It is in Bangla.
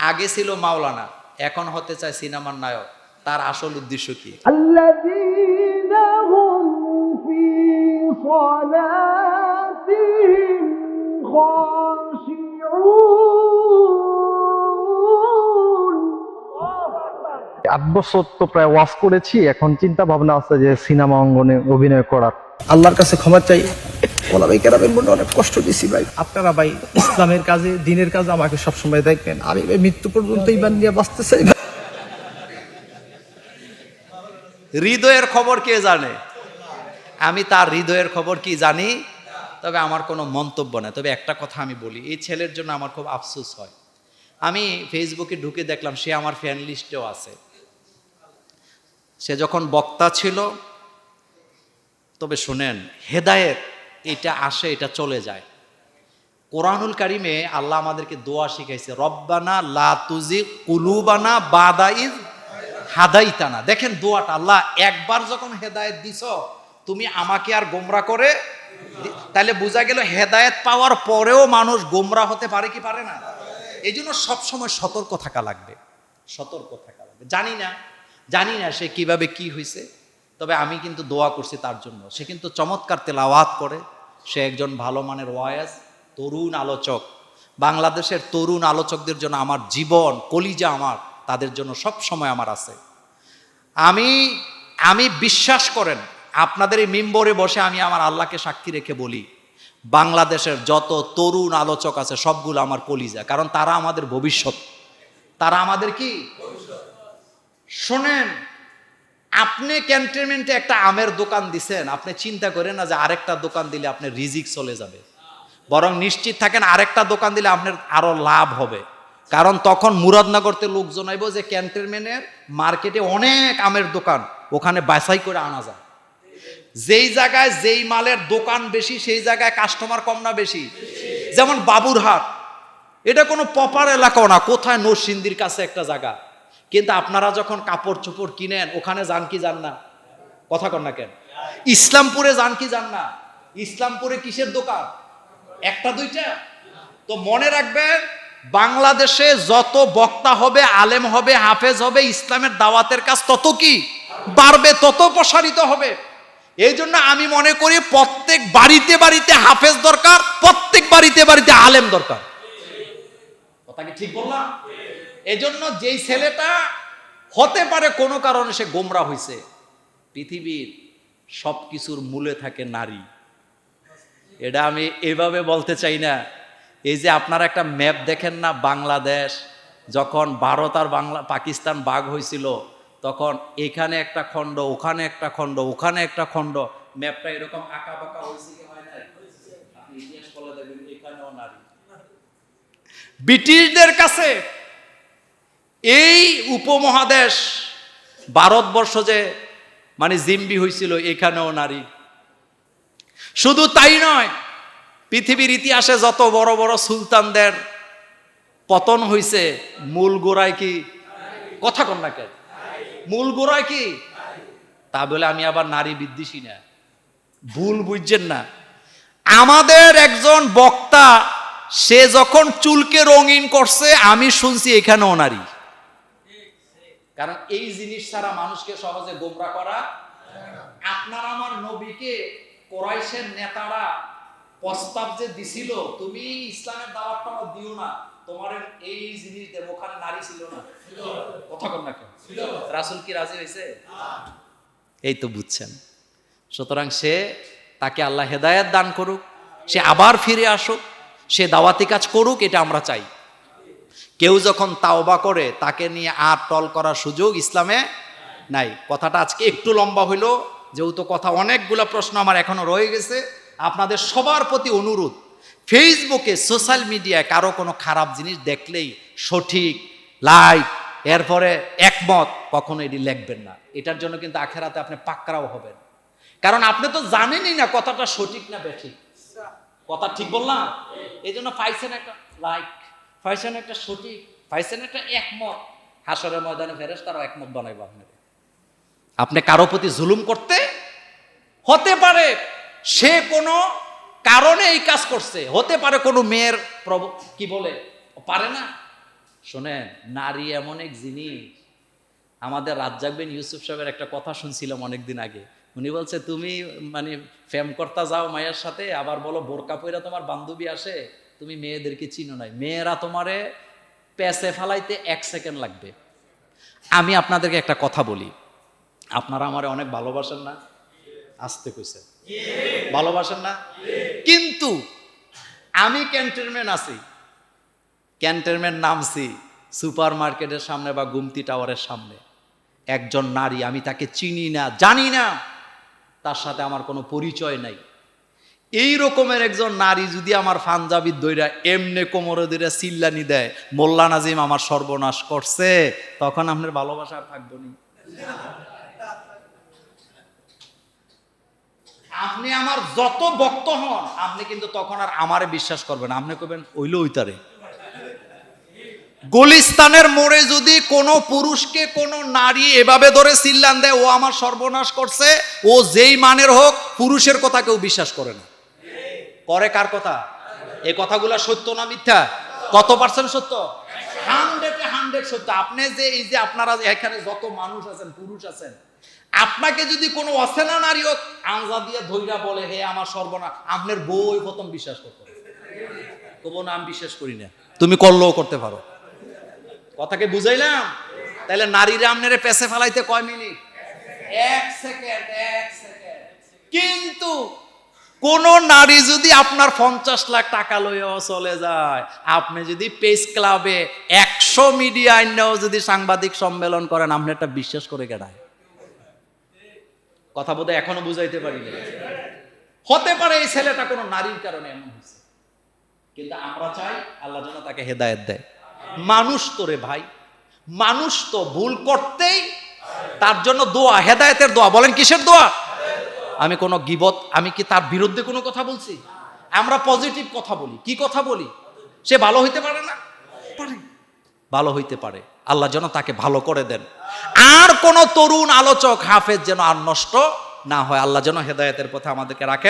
আগে ছিল মাওলানা এখন হতে চায় সিনেমার নায়ক। তার আসল উদ্দেশ্য কি? আট বছর তো প্রায় ওয়াশ করেছি এখন চিন্তা ভাবনা আছে যে সিনেমা অঙ্গনে অভিনয় করার। আল্লাহর কাছে ক্ষমা চাই। ওলামাই কেরামের মনে অনেক কষ্ট দিছি ভাই। আপনারা ভাই ইসলামের কাজে দিনের কাজে আমাকে সবসময় দেখবেন। আমি ভাই মৃত্যু পর্যন্ত ইমান নিয়ে বাঁচতে চাই হৃদয়ের খবর কে জানে? আমি তার হৃদয়ের খবর কি জানি? তবে আমার কোনো মন্তব্য না। তবে একটা কথা আমি বলি এই ছেলের জন্য আমার খুব আফসোস হয়। আমি ফেসবুকে ঢুকে দেখলাম সে আমার ফ্যান লিস্টেও আছে। সে যখন বক্তা ছিল তবে শুনেন হেদায়েত এটা আসে, এটা চলে যায়। কোরআনুল কারিমে আল্লাহ আমাদেরকে দোয়া শিখাইছে, রব্বানা লা তুজি কুলুবানা বাদাইজ হাদাইতানা। দেখেন দোয়াটা, আল্লাহ, একবার যখন হেদায়েত দিছ, তুমি আমাকে আর গোমরা করে তাহলে বোঝা গেল হেদায়েত পাওয়ার পরেও মানুষ গোমরা হতে পারে কি পারে না? এই জন্য সবসময় সতর্ক থাকা লাগবে। সতর্ক থাকা লাগবে। জানি না জানি না সে কীভাবে কি হয়েছে তবে আমি কিন্তু দোয়া করছি তার জন্য। সে কিন্তু চমৎকার তেলাওয়াত করে। সে একজন ভালো মানের ওয়ায়াজ তরুণ আলোচক। বাংলাদেশের তরুণ আলোচকদের জন্য আমার জীবন কলিজা আমার তাদের জন্য সব সময় আমার আছে। আমি আমি বিশ্বাস করেন আপনাদের এই মিম্বরে বসে আমি আমার আল্লাহকে সাক্ষী রেখে বলি বাংলাদেশের যত তরুণ আলোচক আছে সবগুলো আমার কলিজা কারণ তারা আমাদের ভবিষ্যৎ। তারা আমাদের কি? শোনেন আপনি ক্যান্টনমেন্টে একটা আমের দোকান দিছেন, আপনি চিন্তা করেন না যে আরেকটা দোকান দিলে আপনার রিজিক চলে যাবে। বরং নিশ্চিত থাকেন আরেকটা দোকান দিলে আপনার আরও লাভ হবে। কারণ তখন মুরাদনগরতে লোকজন আইব যে ক্যান্টনমেন্টের মার্কেটে অনেক আমের দোকান, ওখানে বাছাই করে আনা যায়। যেই জায়গায় যেই মালের দোকান বেশি, সেই জায়গায় কাস্টমার কম না বেশি। যেমন বাবুরহাট, এটা কোনো পপার এলাকাও না, কোথায় নরসিন্দির কাছে একটা জায়গা। কিন্তু আপনারা যখন কাপড় চোপড় কিনেন, ওখানে যান কি যান না? কথা কন না কেন? ইসলামপুরে যান কি যান না? ইসলামপুরে কিসের দোকান? একটা, দুইটা? তো মনে রাখবেন, বাংলাদেশে যত বক্তা হবে, আলেম হবে, হাফেজ হবে, ইসলামের দাওয়াতের কাজ তত কি? বাড়বে, তত প্রসারিত হবে। এই জন্য আমি মনে করি প্রত্যেক বাড়িতে বাড়িতে হাফেজ দরকার, প্রত্যেক বাড়িতে বাড়িতে আলেম দরকার। কথা কি ঠিক বললাম? এই জন্য যেই ছেলেটা হতে পারে কোনো কারণে সে গোমরা হয়েছে পৃথিবীর সব কিছুর মূলে থাকে নারী। এটা আমি এভাবে বলতে চাই না। এই যে আপনারা একটা ম্যাপ দেখেন না, বাংলাদেশ, যখন ভারত আর বাংলা, পাকিস্তান বাঘ হয়েছিল তখন এখানে একটা খণ্ড, ওখানে একটা খণ্ড, ওখানে একটা খণ্ড, ম্যাপটা এরকম আঁকা বাঁকা হয়েছে ব্রিটিশদের হয় এই উপমহাদেশ ভারতবর্ষ যে মানে জিম্বি হয়েছিল এখানেও নারী। শুধু তাই নয়, পৃথিবীর ইতিহাসে যত বড় বড় সুলতানদের পতন হয়েছে মূল গোড়ায় কি? কথা কন না কেন? মূল গোড়ায় কি? তা বলে আমি আবার নারী বিদ্বেষী না। ভুল বুঝছেন না। আমাদের একজন বক্তা, সে যখন চুলকে রঙিন করছে, আমি শুনছি এখানেও নারী। কারণ এই জিনিস ছাড়া মানুষকে সহজে গোমরা করা আপনার আমার নবীকে কোরাইশের নেতারা প্রস্তাব যে দিছিল তুমি ইসলামের দাওয়াতটা দিও না তোমার এই জিনিস দেব ওখানে নারী ছিল না। কথা কর না কেন? রাসুল কি রাজি হয়েছে? এই তো বুঝছেন। সুতরাং সে তাকে আল্লাহ হেদায়েত দান করুক সে আবার ফিরে আসুক সে দাওয়াতি কাজ করুক এটা আমরা চাই। কেউ যখন তাওবা করে, তাকে নিয়ে আর টল করার সুযোগ ইসলামে নাই। কথাটা আজকে একটু লম্বা হইল, যেহেতু কথা অনেকগুলো প্রশ্ন আমার এখনও রয়ে গেছে। আপনাদের সবার প্রতি অনুরোধ, ফেসবুকে, সোশ্যাল মিডিয়ায় কারও কোনো খারাপ জিনিস দেখলেই সঠিক, লাইক, এরপরে একমত, কখনো এটি লিখবেন না। এটার জন্য কিন্তু আখেরাতে আপনি পাকড়াও হবেন। কারণ আপনি তো জানেনই না কথাটা সঠিক না বেঠিক। কথা ঠিক বললাম? এই জন্য পাইছেন একটা লাইক। পাইছেন একটা সঠিক পাইছেন একটা একমত। হাসরের ময়দানে ফেরেস তারাও একমত বানাইবো আপনাকে আপনি কারও প্রতি জুলুম করতে হতে পারে, সে কোনো কারণে এই কাজ করছে। হতে পারে কোনো মেয়ের কি বলে? পারে না। শোনেন, নারী এমন এক জিনিস। আমাদের রাজ্জাকবিন ইউসুফ সাহেবের একটা কথা শুনছিলাম অনেকদিন আগে। উনি বলছে, তুমি মানে ফেম কর্তা যাও মায়ের সাথে, আবার বলো বোরকা পইরা তোমার বান্ধবী আসে। তুমি মেয়েদেরকে চিনো নাই। মেয়েরা তোমারে প্যাসে ফালাইতে এক সেকেন্ড লাগবে। আমি আপনাদেরকে একটা কথা বলি। আপনারা আমারে অনেক ভালোবাসেন না? আসতে কইছে। ভালোবাসেন না? কিন্তু আমি ক্যান্টনমেন্ট আছি। ক্যান্টনমেন্ট নামছি সুপার মার্কেটের সামনে বা গুমতি টাওয়ারের সামনে। একজন নারী, আমি তাকে চিনি না, জানি না। তার সাথে আমার কোনো পরিচয় নাই। এই রকমের একজন নারী যদি আমার ফানজাবির দইরা এমনে কোমরে দইরা চিল্লানি দেয়, মোল্লা নাজিম আমার সর্বনাশ করছে, তখন আপনার ভালোবাসা আর থাকব নি। আপনি আমার যত ভক্ত হন, আপনি কিন্তু তখন আর আমারে বিশ্বাস করবেন আপনি কবেন ওইল ওইতারে। গলিস্তানের মোড়ে যদি কোনো পুরুষকে কোনো নারী এভাবে ধরে চিল্লান দেয়, ও আমার সর্বনাশ করছে, ও যেই মানের হোক, পুরুষের কথা কেউ বিশ্বাস করে না। করে কার কথা? এই কথাগুলো সত্য না মিথ্যা? কত পার্সেন্ট সত্য? হান্ড্রেডে হান্ড্রেড সত্য। আপনি যে, এই যে আপনারা এখানে যত মানুষ আছেন, পুরুষ আছেন, আপনাকে যদি কোনো অচেনা নারী হোক আঞ্জা দিয়ে ধৈরা বলে, হে আমার সর্বনা আপনার বই প্রথম বিশ্বাস করতে। তবু না, আমি বিশ্বাস করি না। তুমি করলেও করতে পারো। কথাকে বুঝাইলাম? তাহলে নারীরা আপনারে পেছে ফেলাইতে কয় মিনিট? এক সেকেন্ড এক সেকেন্ড। কিন্তু কোন নারী যদি আপনার পঞ্চাশ লাখ টাকা লইয়াও চলে যায়, আপনি যদি পেস ক্লাবে একশো মিডিয়া আইনেও যদি সাংবাদিক সম্মেলন করেন, আপনি একটা বিশ্বাস করে কেনায় কথা বোধহয় এখনও বুঝাইতে পারি হতে পারে এই ছেলেটা কোনো নারীর কারণে এমন হয়েছে। কিন্তু আমরা চাই আল্লাহ যেন তাকে হেদায়েত দেয়। মানুষ তো রে ভাই, মানুষ তো ভুল করতেই তার জন্য দোয়া, হেদায়তের দোয়া। বলেন কিসের দোয়া? আমি কোনো গিবত, আমি কি তার বিরুদ্ধে কোনো কথা বলছি? আমরা পজিটিভ কথা বলি। কি কথা বলি? সে ভালো হইতে পারে না? পারে। ভালো হইতে পারে। আল্লাহ যেন তাকে ভালো করে দেন। আর কোন তরুণ আলোচক হাফেজ যেন আর নষ্ট না হয়। আল্লাহ যেন হেদায়তের পথে আমাদেরকে রাখেন।